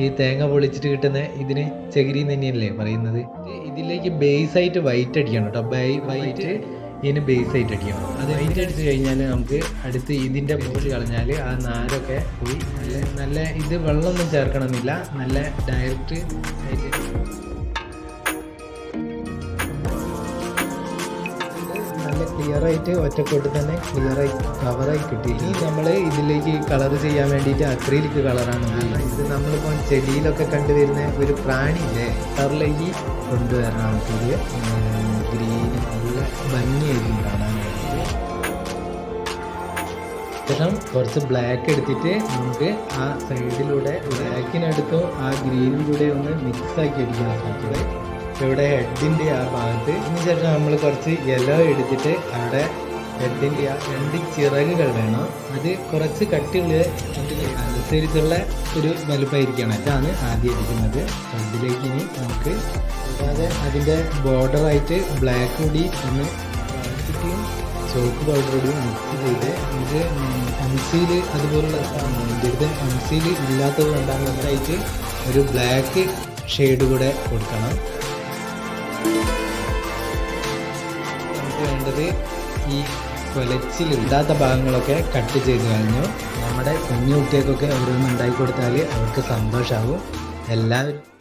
ഈ തേങ്ങ പൊളിച്ചിട്ട് കിട്ടുന്ന ഇതിന് ചകിരി തന്നെയല്ലേ പറയുന്നത്? ഇതിലേക്ക് ബേസ് ആയിട്ട് വൈറ്റ് അടിക്കണം കേട്ടോ വൈറ്റ് ഇതിന് ബേസ് ആയിട്ട് അടിക്കണം. അത് വൈറ്റ് അടിച്ച് കഴിഞ്ഞാൽ നമുക്ക് അടുത്ത് ഇതിന്റെ മുകളിൽ കളഞ്ഞാൽ ആ നാരൊക്കെ പോയി. നല്ല നല്ല ഇത് വെള്ളമൊന്നും ചേർക്കണമെന്നില്ല. നല്ല ഡയറക്റ്റ് ആയിട്ട് ആയിട്ട് ഒറ്റക്കൊട്ട് തന്നെ ക്ലിയർ ആയി കവറായി കിട്ടി ഇനി നമ്മൾ ഇതിലേക്ക് കളർ ചെയ്യാൻ വേണ്ടിയിട്ട് അക്രീലിക് കളറാണ് ഇത് നമ്മളിപ്പോൾ ചെടിയിലൊക്കെ കണ്ടുവരുന്ന ഒരു പ്രാണിയില്ലേ? കളറിലേക്ക് കൊണ്ടുവരണം നമുക്കിത് ഗ്രീൻ നല്ല ഭംഗിയായിരിക്കും കാണാൻ ശേഷം കുറച്ച് ബ്ലാക്ക് എടുത്തിട്ട് നമുക്ക് ആ സൈഡിലൂടെ ബ്ലാക്കിനടുത്തും ആ ഗ്രീനും കൂടെ ഒന്ന് മിക്സ് ആക്കി അടിക്കണം ഇവിടെ ഹെഡിന്റെ ആ ഭാഗത്ത്. ഇതിന് ശേഷം നമ്മൾ കുറച്ച് ഇല എടുത്തിട്ട് അവിടെ ഹെഡിന്റെ ആ രണ്ട് ചിറകുകൾ വേണം. അത് കുറച്ച് കട്ടിയുള്ള അനുസരിച്ചുള്ള ഒരു വലുപ്പമായിരിക്കണം അതാണ് ആദ്യം ഇരിക്കുന്നത് അതിലേക്ക് ഇനി നമുക്ക് കൂടാതെ അതിന്റെ ബോർഡറായിട്ട് ബ്ലാക്ക് കൂടി ഒന്ന് വളർത്തിട്ട് ചോക്ക് പൗഡർ കൂടി മിക്സ് ചെയ്ത് ഇത് അംസിയിൽ അതുപോലുള്ള ഇവിടുത്തെ അംസിയിൽ ഇല്ലാത്തത് കൊണ്ടാണ് നന്നായിട്ട് ഒരു ബ്ലാക്ക് ഷെയ്ഡ് കൂടെ കൊടുക്കണം. നമുക്ക് വേണ്ടത് ഈ കൊലച്ചിൽ ഇടാത്ത ഭാഗങ്ങളൊക്കെ കട്ട് ചെയ്ത് കഴിഞ്ഞു നമ്മുടെ കുഞ്ഞു കുട്ടികൾക്കൊക്കെ ഓരോന്ന് ഉണ്ടാക്കി കൊടുത്താൽ അവർക്ക് സന്തോഷമാവും എല്ലാവരും